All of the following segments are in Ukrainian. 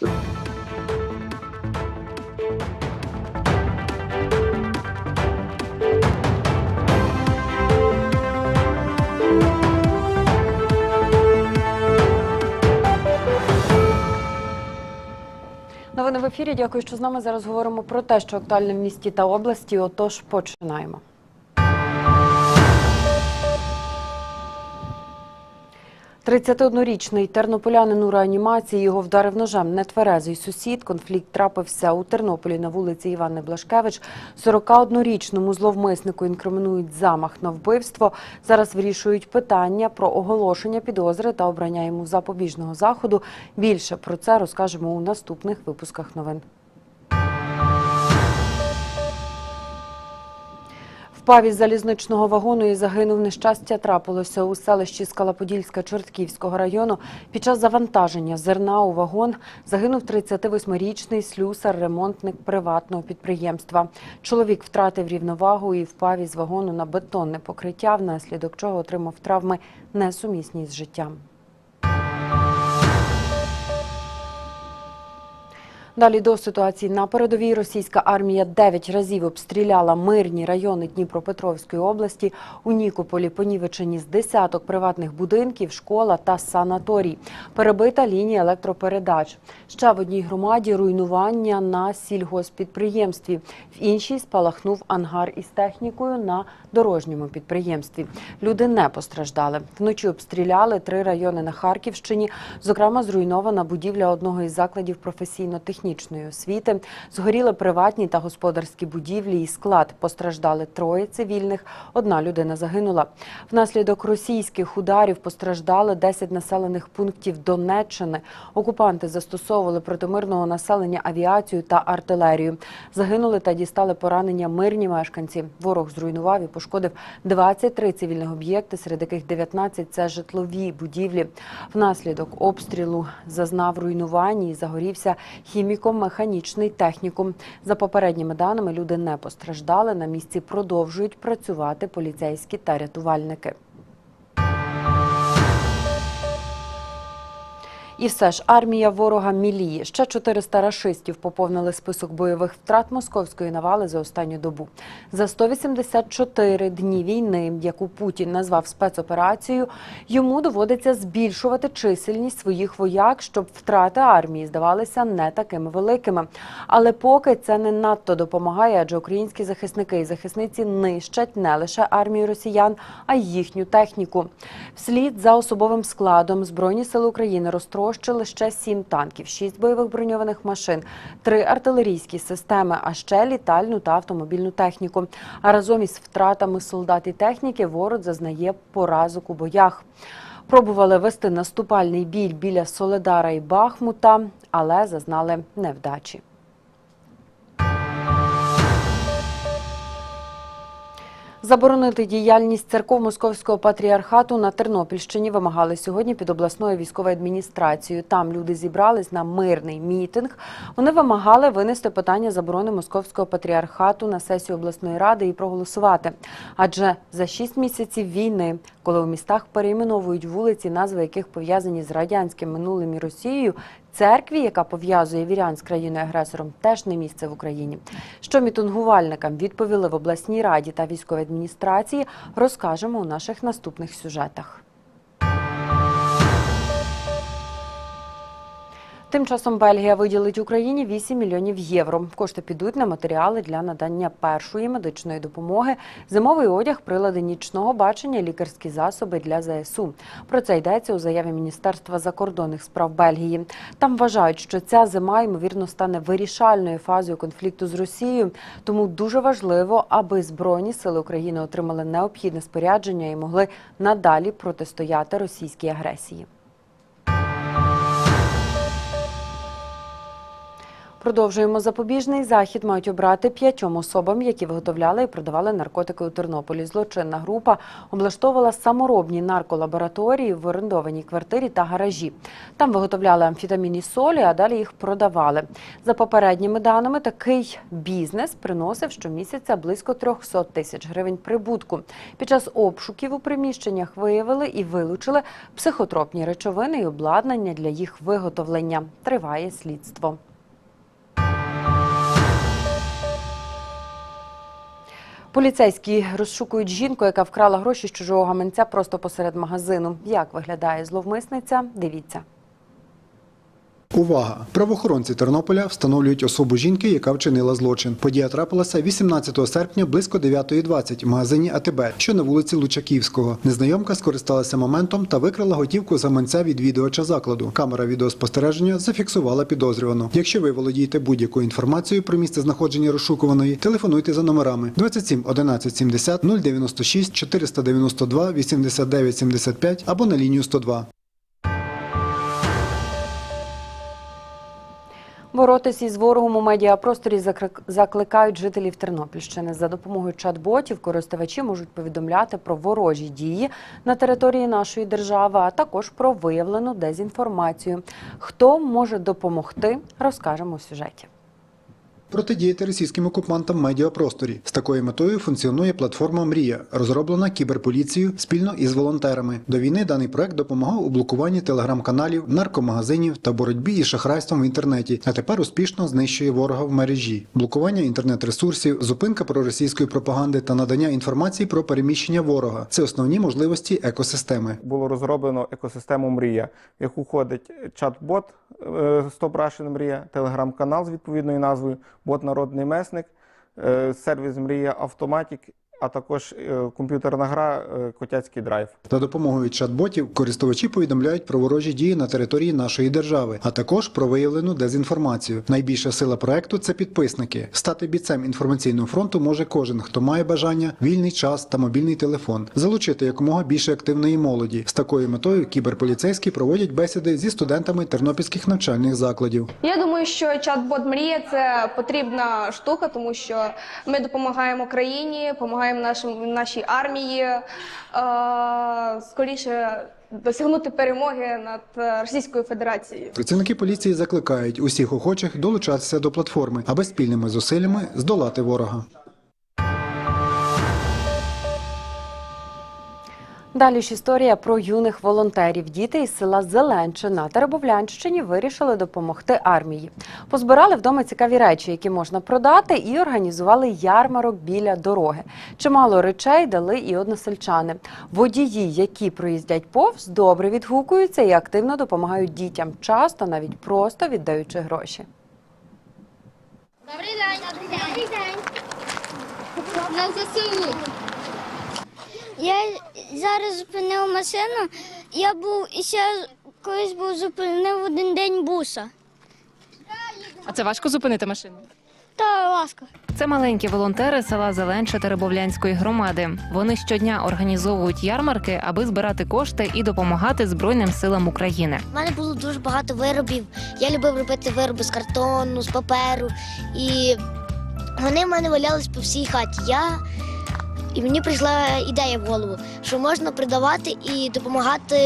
Новини в ефірі. Дякую, що з нами зараз говоримо про те, що актуальне в місті та області. Отож, починаємо. «31-річний тернополянин у реанімації його вдарив ножем нетверезий сусід. Конфлікт трапився у Тернополі на вулиці Івани Блашкевич. 41-річному зловмиснику інкримінують замах на вбивство. Зараз вирішують питання про оголошення підозри та обрання йому запобіжного заходу. Більше про це розкажемо у наступних випусках новин. Впав із залізничного вагону і загинув нещастя трапилося у селищі Скалаподільська Чортківського району. Під час завантаження зерна у вагон загинув 38-річний слюсар-ремонтник приватного підприємства. Чоловік втратив рівновагу і впав із вагону на бетонне покриття, внаслідок чого отримав травми несумісні з життям. Далі до ситуації на передовій російська армія дев'ять разів обстріляла мирні райони Дніпропетровської області. У Нікополі понівечені з десяток приватних будинків, школа та санаторій. Перебита лінія електропередач. Ще в одній громаді руйнування на сільгоспідприємстві. В іншій спалахнув ангар із технікою на дорожньому підприємстві. Люди не постраждали. Вночі обстріляли три райони на Харківщині. Зокрема, зруйнована будівля одного із закладів професійно-технічної освіти. Згоріли приватні та господарські будівлі і склад. Постраждали троє цивільних. Одна людина загинула. Внаслідок російських ударів постраждали 10 населених пунктів Донеччини. Окупанти застосовували проти мирного населення авіацію та артилерію. Загинули та дістали поранення мирні мешканці. Ворог зруйнував і пошкодив 23 цивільних об'єкти, серед яких 19 – це житлові будівлі. Внаслідок обстрілу зазнав руйнувань і загорівся хіміко-механічний технікум. За попередніми даними, люди не постраждали. На місці продовжують працювати поліцейські та рятувальники. І все ж армія ворога міліє. Ще 400 рашистів поповнили список бойових втрат московської навали за останню добу. За 184 дні війни, яку Путін назвав спецоперацією, йому доводиться збільшувати чисельність своїх вояк, щоб втрати армії здавалися не такими великими. Але поки це не надто допомагає, адже українські захисники і захисниці нищать не лише армію росіян, а й їхню техніку. Вслід за особовим складом Збройні сили України розтрощили ще сім танків, шість бойових броньованих машин, три артилерійські системи, а ще літальну та автомобільну техніку. А разом із втратами солдат і техніки ворог зазнає поразок у боях. Пробували вести наступальний біль біля Соледара і Бахмута, але зазнали невдачі. Заборонити діяльність церков Московського патріархату на Тернопільщині вимагали сьогодні під обласною військовою адміністрацією. Там люди зібрались на мирний мітинг. Вони вимагали винести питання заборони Московського патріархату на сесію обласної ради і проголосувати. Адже за шість місяців війни, коли у містах перейменовують вулиці, назви яких пов'язані з радянським минулим і Росією, Церкві, яка пов'язує вірян з країною-агресором, теж не місце в Україні. Що мітингувальникам відповіли в обласній раді та військовій адміністрації, розкажемо у наших наступних сюжетах. Тим часом Бельгія виділить Україні 8 мільйонів євро. Кошти підуть на матеріали для надання першої медичної допомоги, зимовий одяг, прилади нічного бачення, лікарські засоби для ЗСУ. Про це йдеться у заяві Міністерства закордонних справ Бельгії. Там вважають, що ця зима ймовірно стане вирішальною фазою конфлікту з Росією. Тому дуже важливо, аби збройні сили України отримали необхідне спорядження і могли надалі протистояти російській агресії. Продовжуємо запобіжний захід. Мають обрати п'ятьом особам, які виготовляли і продавали наркотики у Тернополі. Злочинна група облаштовувала саморобні нарколабораторії в орендованій квартирі та гаражі. Там виготовляли амфетамінні солі, а далі їх продавали. За попередніми даними, такий бізнес приносив щомісяця близько 300 тисяч гривень прибутку. Під час обшуків у приміщеннях виявили і вилучили психотропні речовини і обладнання для їх виготовлення. Триває слідство. Поліцейські розшукують жінку, яка вкрала гроші з чужого гаманця просто посеред магазину. Як виглядає зловмисниця? Дивіться. Увага! Правоохоронці Тернополя встановлюють особу жінки, яка вчинила злочин. Подія трапилася 18 серпня близько 9.20 в магазині АТБ, що на вулиці Лучаківського. Незнайомка скористалася моментом та викрала готівку гаманця відвідувача закладу. Камера відеоспостереження зафіксувала підозрювану. Якщо ви володієте будь-якою інформацією про місце знаходження розшукуваної, телефонуйте за номерами 27 11 70 096 492 89 75 або на лінію 102. Боротись із ворогом у медіапросторі закликають жителів Тернопільщини. За допомогою чат-ботів користувачі можуть повідомляти про ворожі дії на території нашої держави, а також про виявлену дезінформацію. Хто може допомогти, розкажемо у сюжеті. Протидіяти російським окупантам в медіапросторі з такою метою функціонує платформа Мрія, розроблена кіберполіцією спільно із волонтерами. До війни даний проект допомагав у блокуванні телеграм-каналів, наркомагазинів та боротьбі із шахрайством в інтернеті. А тепер успішно знищує ворога в мережі. Блокування інтернет-ресурсів, зупинка проросійської пропаганди та надання інформації про переміщення ворога це основні можливості екосистеми. було розроблено екосистему Мрія, в яку входить чат-бот е, Stop Russian Мрія, телеграм-канал з відповідною назвою, бот Народний месник, е, сервіс Мрія Автоматік, а також е, комп'ютерна гра е, Котяцький драйв. За допомогою чат-ботів користувачі повідомляють про ворожі дії на території нашої держави, а також про виявлену дезінформацію. Найбільша сила проекту це підписники. Стати бійцем інформаційного фронту може кожен, хто має бажання, вільний час та мобільний телефон, залучити якомога більше активної молоді. З такою метою кіберполіцейські проводять бесіди зі студентами тернопільських навчальних закладів. Я думаю, що чат-бот Мрія це потрібна штука, тому що ми допомагаємо країні, допомагаємо нашим нашій армії е, скоріше досягнути перемоги над е, Російською Федерацією. Працівники поліції закликають усіх охочих долучатися до платформи, аби спільними зусиллями здолати ворога. Далі ж історія про юних волонтерів. Діти із села Зеленче на Теребовлянщині вирішили допомогти армії. Позбирали вдома цікаві речі, які можна продати, і організували ярмарок біля дороги. Чимало речей дали і односельчани. Водії, які проїздять повз, добре відгукуються і активно допомагають дітям, часто навіть просто віддаючи гроші. Добрий день. Добрий день. На ЗСУ. Я зараз зупинив машину. Я був і ще колись був зупинив один день буса. А це важко зупинити машину? Та ласка. Це маленькі волонтери села Зеленча Теребовлянської громади. Вони щодня організовують ярмарки, аби збирати кошти і допомагати Збройним силам України. У мене було дуже багато виробів. Я любив робити вироби з картону, з паперу. І вони в мене валялись по всій хаті. Я... І мені прийшла ідея в голову, що можна продавати і допомагати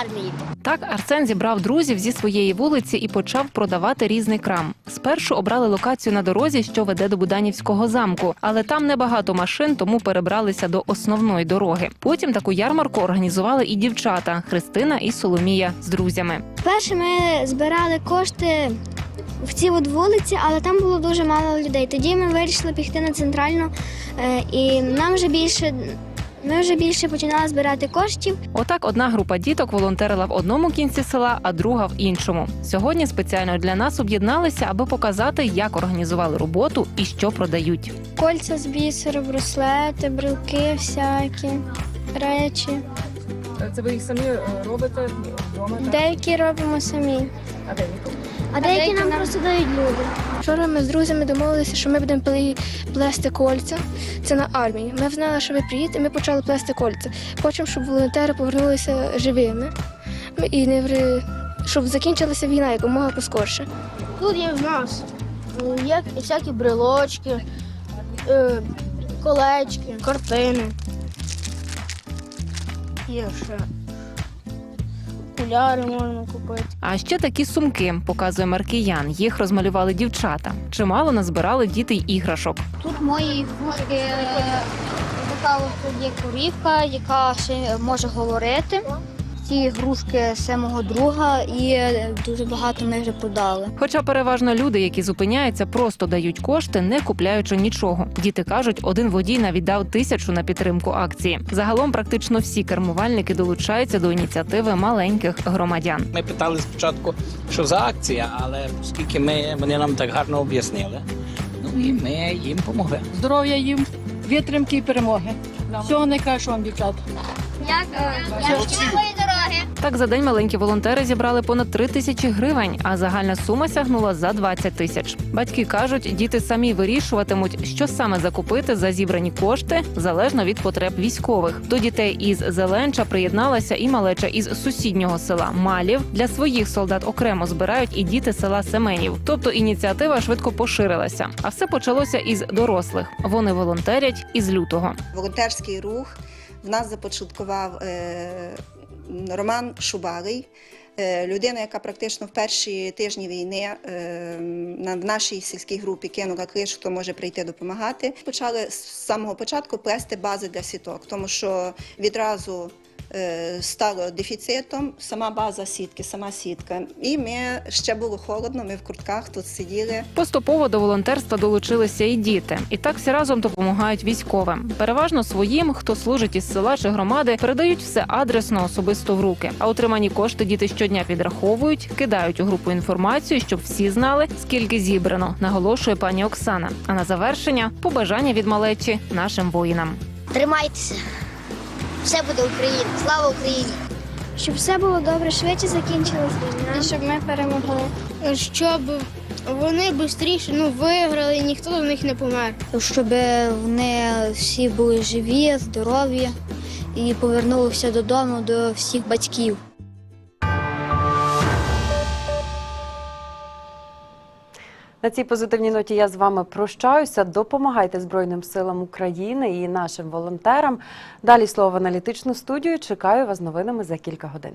армії. Так Арсен зібрав друзів зі своєї вулиці і почав продавати різний крам. Спершу обрали локацію на дорозі, що веде до Буданівського замку, але там небагато машин, тому перебралися до основної дороги. Потім таку ярмарку організували і дівчата Христина і Соломія з друзями. Перше ми збирали кошти в цій от вулиці, але там було дуже мало людей. Тоді ми вирішили піти на центральну, е, і нам вже більше. Ми вже більше починали збирати коштів. Отак одна група діток волонтерила в одному кінці села, а друга в іншому. Сьогодні спеціально для нас об'єдналися, аби показати, як організували роботу і що продають. Кольця з бісеру, браслети, брелки всякі речі. Це ви їх самі робите вдома? Деякі робимо самі, А де? А деякі нам просто дають люди. Вчора ми з друзями домовилися, що ми будемо плести кольця. Це на армії. Ми знали, що ви приїдете, ми почали плести кольця. Хочемо, щоб волонтери повернулися живими і не ври- щоб закінчилася війна якомога поскорше. Тут є в нас Як всякі брелочки, е, колечки, картини. Є ще окуляри можна купити. А ще такі сумки, показує Маркіян. Їх розмалювали дівчата. Чимало назбирали діти й іграшок. Тут мої ігрушки така от є корівка, яка ще може говорити. Ці ігрушки мого друга, і дуже багато ми вже продали. Хоча переважно люди, які зупиняються, просто дають кошти, не купляючи нічого. Діти кажуть, один водій навіть дав тисячу на підтримку акції. Загалом практично всі кермувальники долучаються до ініціативи маленьких громадян. Ми питали спочатку, що за акція, але оскільки ми, вони нам так гарно об'яснили, ну і ми їм допомогли. здоров'я їм, витримки і перемоги. Всього найкращого вам, Так за день маленькі волонтери зібрали понад три тисячі гривень, а загальна сума сягнула за 20 тисяч. Батьки кажуть, діти самі вирішуватимуть, що саме закупити за зібрані кошти залежно від потреб військових. До дітей із Зеленча приєдналася і малеча із сусіднього села Малів. Для своїх солдат окремо збирають і діти села Семенів. Тобто ініціатива швидко поширилася. А все почалося із дорослих. Вони волонтерять із лютого. волонтерський рух в нас започаткував е, Роман Шубалий, е, людина, яка практично в перші тижні війни е, в нашій сільській групі кинула клич, хто може прийти допомагати. Почали з самого початку плести бази для сіток, тому що відразу стало дефіцитом сама база сітки, сама сітка. І ми ще було холодно, ми в куртках тут сиділи. Поступово до волонтерства долучилися і діти, і так всі разом допомагають військовим. Переважно своїм, хто служить із села чи громади, передають все адресно особисто в руки. А отримані кошти діти щодня підраховують, кидають у групу інформацію, щоб всі знали, скільки зібрано. Наголошує пані Оксана. А на завершення побажання від малечі нашим воїнам. Тримайтеся. Все буде Україна. Слава Україні! Щоб все було добре, швидше закінчилась війна. І щоб ми перемогли. Щоб вони швидше ну, виграли, і ніхто до них не помер. Щоб вони всі були живі, здорові і повернулися додому до всіх батьків. На цій позитивній ноті я з вами прощаюся. Допомагайте Збройним силам України і нашим волонтерам. Далі слово в аналітичну студію. Чекаю вас новинами за кілька годин.